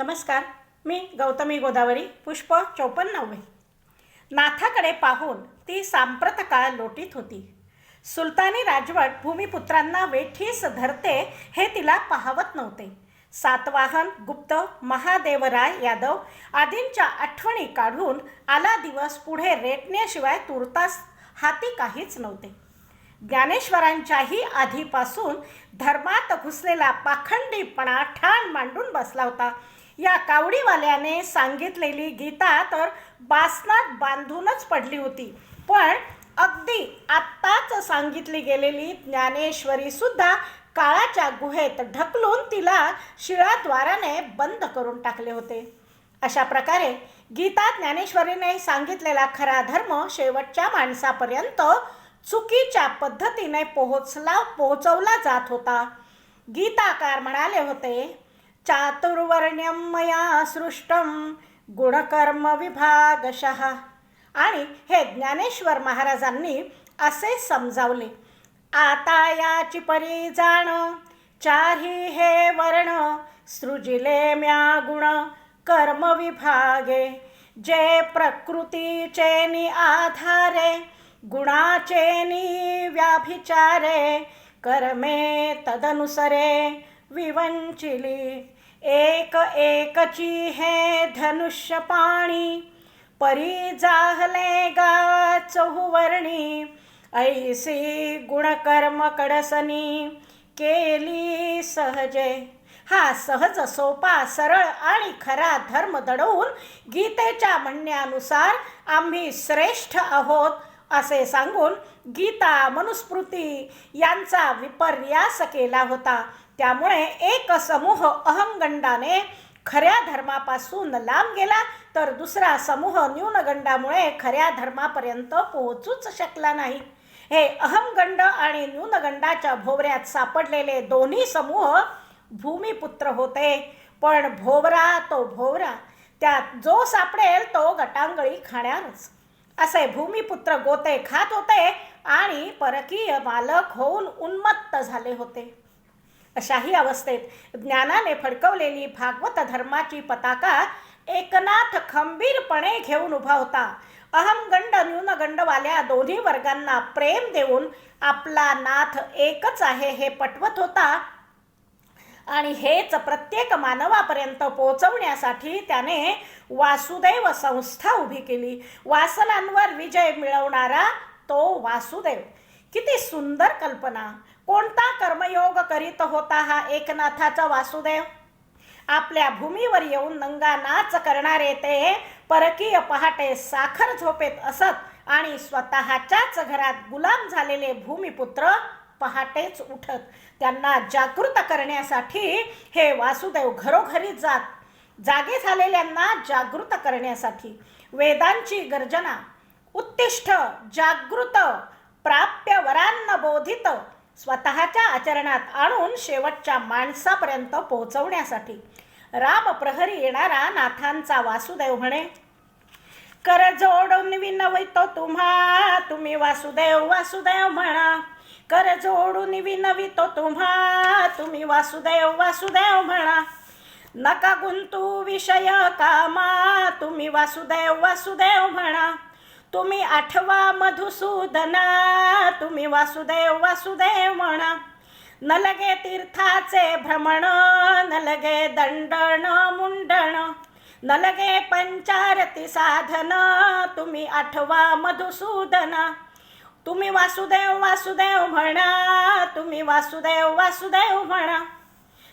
नमस्कार मी गौतमी गोदावरी पुष्प चौपन्नावे. नाथाकडे पाहून ती सांप्रत काळ लोटीत होती. सुलतानी राजवट भूमिपुत्रांना वेठीस धरते हे तिला पाहवत नव्हते. सातवाहन गुप्त महादेवराय यादव आदींच्या आठवणी काढून आला दिवस पुढे रेटण्याशिवाय तुर्तास हाती काहीच नव्हते. ज्ञानेश्वरांच्याही आधीपासून धर्मात घुसलेला पाखंडीपणा ठाण मांडून बसला होता. या कावडीवाल्याने सांगितलेली गीता तर बासनात बांधूनच पडली होती. पण अगदी आत्ताच सांगितली गेलेली ज्ञानेश्वरी सुद्धा काळाच्या गुहेत ढकलून तिला शिळाद्वाराने बंद करून टाकले होते. अशा प्रकारे गीता ज्ञानेश्वरीने सांगितलेला खरा धर्म शेवटच्या माणसापर्यंत चुकीच्या पद्धतीने पोहोचला पोहोचवला जात होता. गीताकार म्हणाले होते चातुर्वर्ण्यम मया सृष्टम गुणकर्म विभागशः आणि हे ज्ञानेश्वर महाराजांनी असे समजावले आता याची परी जाण चारी हे वर्ण सृजिले म्या गुण कर्म विभागे जे प्रकृतीचे नि आधारे गुणाचे नि व्याभिचारे कर्मे तदनुसरे विवंचिली एक एकची हे धनुष्य पाणी परी जाहले गा चहुवर्णी। ऐसी गुणकर्म कडसनी केली सहजे। हा सहज सोपा सरळ आणि खरा धर्म दडवून गीतेच्या म्हणण्यानुसार आम्ही श्रेष्ठ आहोत असे सांगून गीता मनुस्मृती यांचा विपर्यास केला होता. त्यामुळे एक समूह अहमगंडाने खऱ्या धर्मापासून लांब गेला तर दुसरा समूह न्यूनगंडामुळे खऱ्या धर्मापर्यंत पोहोचूच शकला नाही. हे अहमगंड आणि न्यूनगंडाच्या भोवऱ्यात सापडलेले दोन्ही समूह भूमिपुत्र होते. पण भोवरा तो भोवरा त्यात जो सापडेल तो गटांगळी खाण्यारच. असे भूमिपुत्र गोते खात होते आणि परकीय मालक होऊन उन्मत्त झाले होते. अशाही अवस्थेत ज्ञानाने फडकवलेली भागवत धर्माची पताका एकनाथ खंबीरपणे घेऊन उभा होता. अहमगंड न्यूनगंडवाल्या दोन्ही वर्गांना प्रेम देऊन आपला नाथ एकच आहे हे पटवत होता. आणि हेच प्रत्येक मानवापर्यंत पोहोचवण्यासाठी त्याने वासुदेव संस्था उभी केली. वासनांवर विजय मिळवणारा तो वासुदेव. किती सुंदर कल्पना. कोणता कर्मयोग करीत होता हा एकनाथाचा वासुदेव? आपल्या भूमीवर येऊन नंगा नाच करणारे ते परकीय पहाटे साखर झोपेत असत आणि स्वतःच्याच घरात गुलाम झालेले भूमिपुत्र पहाटेच उठत. त्यांना जागृत करण्यासाठी हे वासुदेव घरोघरी जात जागे झालेल्यांना जागृत करण्यासाठी. वेदांची गर्जना उत्तिष्ठ जागृत प्राप्य वरांना बोधित स्वतःच्या आचरणात आणून शेवटच्या माणसापर्यंत पोहोचवण्यासाठी. राम प्रहरी येणारा नाथांचा वासुदेव म्हणे कर जोडून विनवितो तुम्हा तुम्ही वासुदेव वासुदेव म्हणा. कर जोडून विनवितो तुम्हा तुम्ही वासुदेव वासुदेव म्हणा. नका गुंतू विषय कामा तुम्ही वासुदेव वासुदेव म्हणा. तुम्ही आठवा मधुसूदना तुम्ही वासुदेव वासुदेव म्हणा. न लगे तीर्थाचे भ्रमण न लगे दंडण मुंडण. न लगे पंचारती साधन तुम्ही आठवा मधुसूदना. तुम्ही वासुदेव वासुदेव म्हणा तुम्ही वासुदेव वासुदेव म्हणा.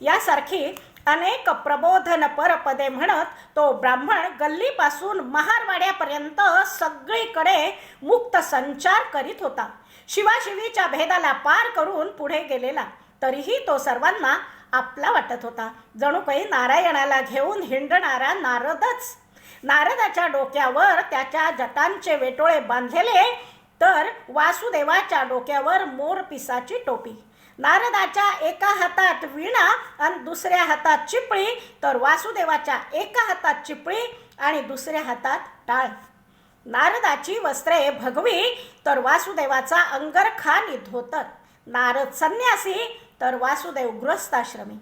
यासारखी अनेक प्रबोधन परपदे म्हणत तो ब्राह्मण गल्लीपासून महारवाड्यापर्यंत सगळीकडे मुक्त संचार करीत होता. शिवाशिवीच्या भेदाला पार करून पुढे गेलेला. तरीही तो सर्वांना आपला वाटत होता. जणू काही नारायणाला घेऊन हिंडणारा नारदच. नारदाच्या डोक्यावर त्याच्या जटांचे वेटोळे बांधलेले तर वासुदेवाच्या डोक्यावर मोरपिसाची टोपी. नारदाच्या एका हातात विणा आणि दुसऱ्या हातात चिपळी तर वासुदेवाच्या एका हातात चिपळी आणि दुसऱ्या हातात टाळ. नारदाची वस्त्रे भगवी तर वासुदेवाचा अंगरखा धोतर. नारद संन्यासी तर वासुदेव गृहस्थाश्रमी.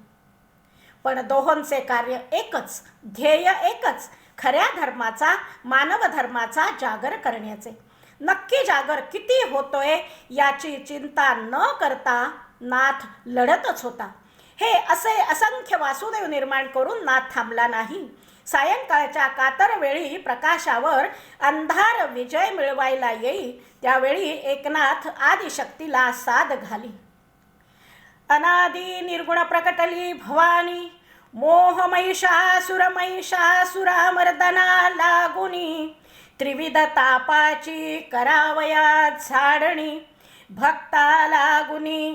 पण दोहोंचे कार्य एकच ध्येय एकच खऱ्या धर्माचा मानव धर्माचा जागर करण्याचे. नक्की जागर किती होतोय याची चिंता न करता नाथ लढतच होता. हे असे असंख्य वासुदेव निर्माण करून नाथ थांबला नाही. सायंकाळच्या कातरवेळी प्रकाशावर अंधार विजय मिळवायला येई त्यावेळी एकनाथ आदिशक्तीला साद घाली. अनादि निर्गुण प्रकटली भवानी मोह मर्दना लागुनी त्रिविध तापाची करावया झाडणी भक्ता लागुनी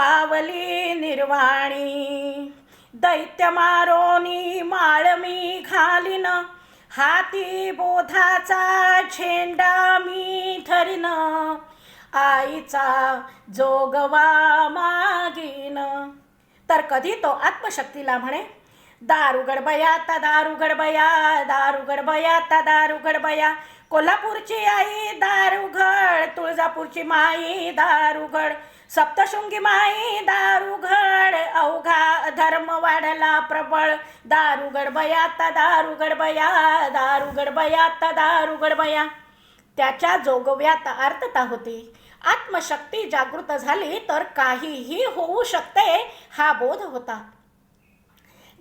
पावली निर्वाणी. दैत्य मारोनी माळमी घालीन. हाती बोधाचा झेंडा मी ठरीन आईचा जोगवा मागीन. तर कधी तो आत्मशक्तीला म्हणे? दारू गडबया ता दारू गडबया दारू गडबया ता दारू गडबया. कोल्हापूरची आई दारुघड तुळजापूरची माई दारुगड सप्तशृंगी माई दारुघड अवघा धर्म वाढला प्रबळ. दारुगड गडबया दारुगड दारू दारुगड दारू दारुगड ता त्याच्या जोगव्यात आर्तता होती. आत्मशक्ती जागृत झाली तर काहीही होऊ शकते हा बोध होता.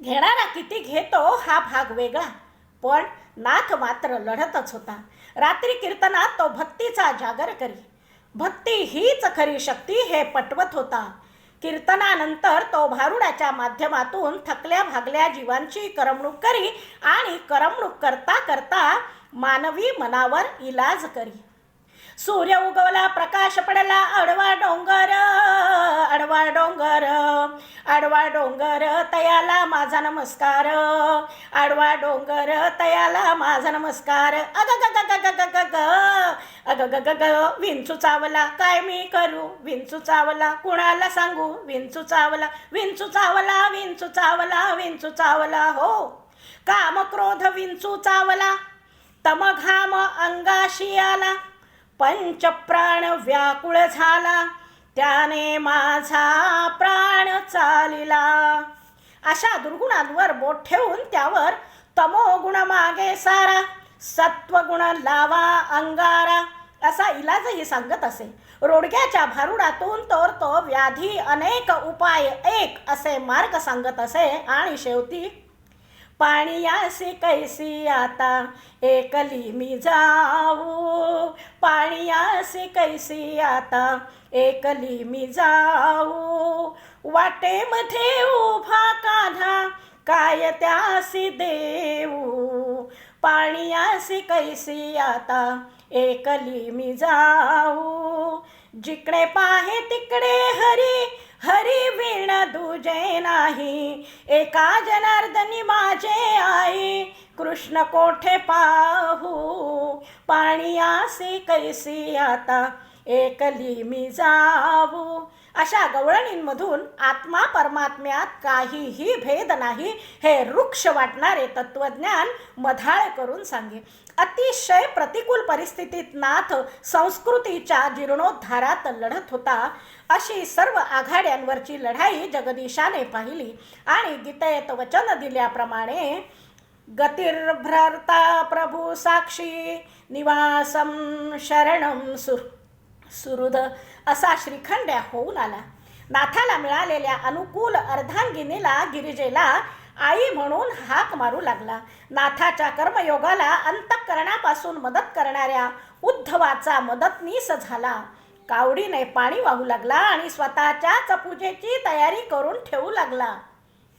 घेणारा किती घेतो हा भाग वेगळा. पण नाथ मात्र लढतच होता. रात्री कीर्तनात तो भक्तीचा जागर करी. भक्ती हीच खरी शक्ती हे पटवत होता. कीर्तनानंतर तो भारुडाच्या माध्यमातून थकल्या भागल्या जीवांची करमणूक करी आणि करमणूक करता करता मानवी मनावर इलाज करी. सूर्य उगवला प्रकाश पडला आडवा डोंगर आडवा डोंगर आडवा डोंगर तयाला माझा नमस्कार आडवा डोंगर तयाला माझा नमस्कार. अग ग ग ग ग ग ग अग ग ग ग विंचू चावला काय मी करू? विंचू चावला कुणाला सांगू? विंचू चावला विंचू चावला विंचू चावला विंचू चावला हो. काम क्रोध विंचू चावला तमघाम अंगाशी आला पंचप्राण व्याकुळ झाला. त्याने माझा प्राण चालिला. अशा दुर्गुणांवर बोट ठेवून त्यावर तमोगुण मागे सारा. सत्वगुण लावा अंगारा. असा इलाजही सांगत असे. रोडग्याच्या भारुडातून तर तो व्याधी अनेक उपाय एक असे मार्ग सांगत असे. आणि शेवटी पाणीयासी कैसी आता एकली मी जाऊ. पाणीयासी कैसी आता एकली मी जाऊ. वाटेमध्ये उभा काढा काय त्यासी देऊ. पाणीयासी कैसी आता एकली मी जाऊ. जिकडे पाहे तिकडे हरी हरी वीण दुजे नाही एका जनार्दनी माझे आई. कृष्ण कोठे पाहू? पाणी आसी कैसी आता? एकली मी जाऊ. अशा गवळणींमधून आत्मा परमात्म्यात काहीही भेद नाही हे वृक्ष वाटणारे तत्वज्ञान मधाळ करून सांगे. अतिशय प्रतिकूल परिस्थितीत नाथ संस्कृतीच्या जीर्णोद्धारात लढत होता. अशी सर्व आघाड्यांवरची लढाई जगदीशाने पाहिली आणि गीतेत वचन दिल्याप्रमाणे गतिर्भ्रता प्रभू साक्षी निवासम शरणम सुर सुहृद असा श्रीखंड्या होऊन आला. नाथाला मिळालेल्या अनुकूल अर्धांगिनीला गिरिजेला आई म्हणून हाक मारू लागला. नाथाच्या कर्मयोगाला अंतःकरणापासून मदत करणाऱ्या उद्धवाचा मदतनीस झाला. कावडीने पाणी वाहू लागला आणि स्वतःच्याच पूजेची तयारी करून ठेवू लागला.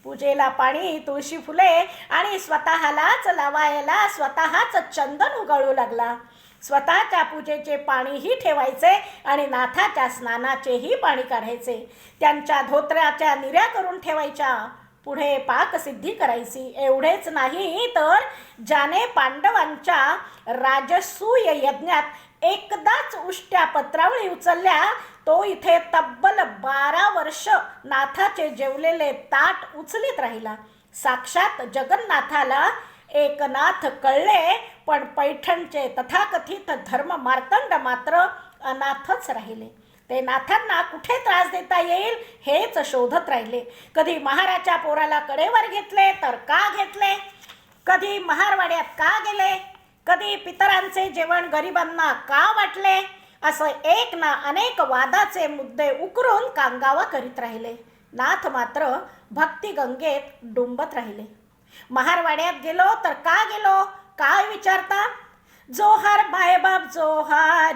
पूजेला पाणी तुळशी फुले आणि स्वतःलाच लावायला स्वतःच चंदन उगळू लागला. स्वतःच्या पूजेचे पाणीही ठेवायचे आणि नाथाच्या स्नानाचेही पाणी काढायचे. त्यांच्या धोत्र्याच्या निऱ्या करून ठेवायच्या. पुढे पाकसिद्धी करायची. एवढेच नाही तर ज्याने पांडवांच्या राजसूय यज्ञात एकदाच उष्ट्या पत्रावळी उचलल्या तो इथे तब्बल बारा वर्ष नाथाचे जेवलेले ताट उचलीत राहिला. साक्षात जगन्नाथाला एकनाथ कळले पण पैठणचे तथाकथित धर्म मार्तंड मात्र अनाथच राहिले. ते नाथांना कुठे त्रास देता येईल हेच शोधत राहिले. कधी महाराच्या पोराला कडेवर घेतले तर का घेतले? कधी महारवाड्यात का गेले? कधी पितरांचे जेवण गरिबांना का वाटले? असं एक ना अनेक वादाचे मुद्दे उकरून कांगावा करीत राहिले. नाथ मात्र भक्तिगंगेत डुंबत राहिले. महारवाड्यात गेलो तर का गेलो? काय विचारता? जोहार मायबाप जोहार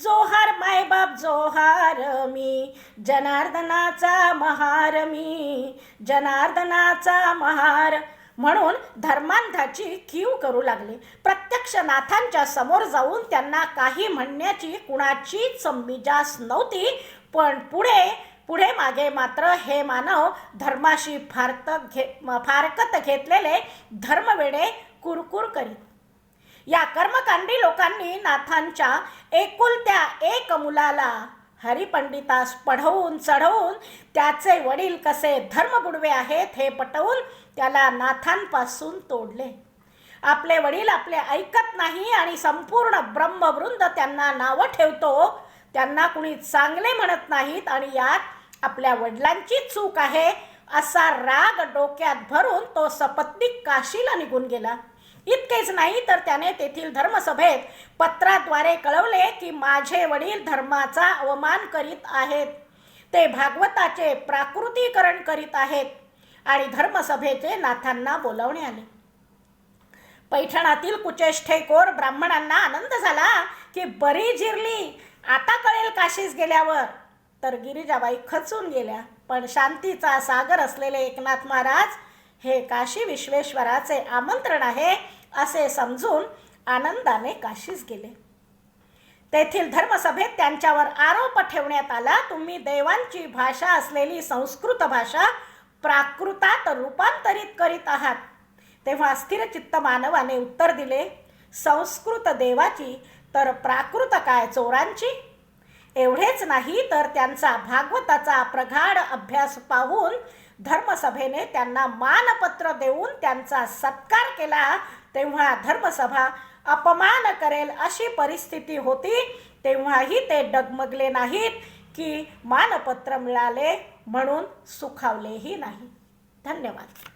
जोहार मायबाप जोहार मी. जनार्दनाचा महार मी जनार्दनाचा महार. म्हणून धर्मांधाची कीव करू लागले. प्रत्यक्ष नाथांच्या समोर जाऊन त्यांना काही म्हणण्याची कुणाचीच मिजास नव्हती. पण पुढे पुढे मागे मात्र हे मानव धर्माशी फारत घे फारकत घेतलेले धर्मवेडे कुरकुर करीत. या कर्मकांडी लोकांनी नाथांच्या एकुलत्या एक मुलाला हरिपंडितास पढवून चढवून त्याचे वडील कसे धर्मबुडवे आहेत हे पटवून त्याला नाथांपासून तोडले. आपले वडील आपले ऐकत नाही आणि संपूर्ण ब्रह्मवृंद त्यांना नावं ठेवतो त्यांना कुणी चांगले म्हणत नाहीत आणि यात आपल्या वडिलांची चूक आहे असा राग डोक्यात भरून तो सपत्नीक काशीला निघून गेला. इतकेच नाही तर त्याने तेथील धर्मसभेत पत्राद्वारे कळवले की माझे वडील धर्माचा अवमान करीत आहेत. ते भागवताचे प्राकृतीकरण करीत आहेत आणि धर्मसभेचे नाथांना बोलावणे आले. पैठणातील कुचेष्ठेकोर ब्राह्मणांना आनंद झाला की बरी जिरली आता कळेल काशीस गेल्यावर. तर गिरिजाबाई खचून गेल्या. पण शांतीचा सागर असलेले एकनाथ महाराज हे काशी विश्वेश्वराचे आमंत्रण आहे असे समजून आनंदाने काशीस गेले. तेथील धर्मसभेत त्यांच्यावर आरोप ठेवण्यात आला तुम्ही देवांची भाषा असलेली संस्कृत भाषा प्राकृतात रूपांतरित करीत आहात. तेव्हा स्थिरचित्त मानवाने उत्तर दिले संस्कृत देवाची तर प्राकृत काय चोरांची? एवढेच नाही तर त्यांचा भागवताचा प्रगाढ अभ्यास पाहून धर्मसभेने त्यांना मानपत्र देऊन त्यांचा सत्कार केला. तेव्हा धर्मसभा अपमान करेल अशी परिस्थिती होती. तेव्हाही ते डगमगले नाहीत की मानपत्र मिळाले म्हणून सुखावलेही नाही. धन्यवाद.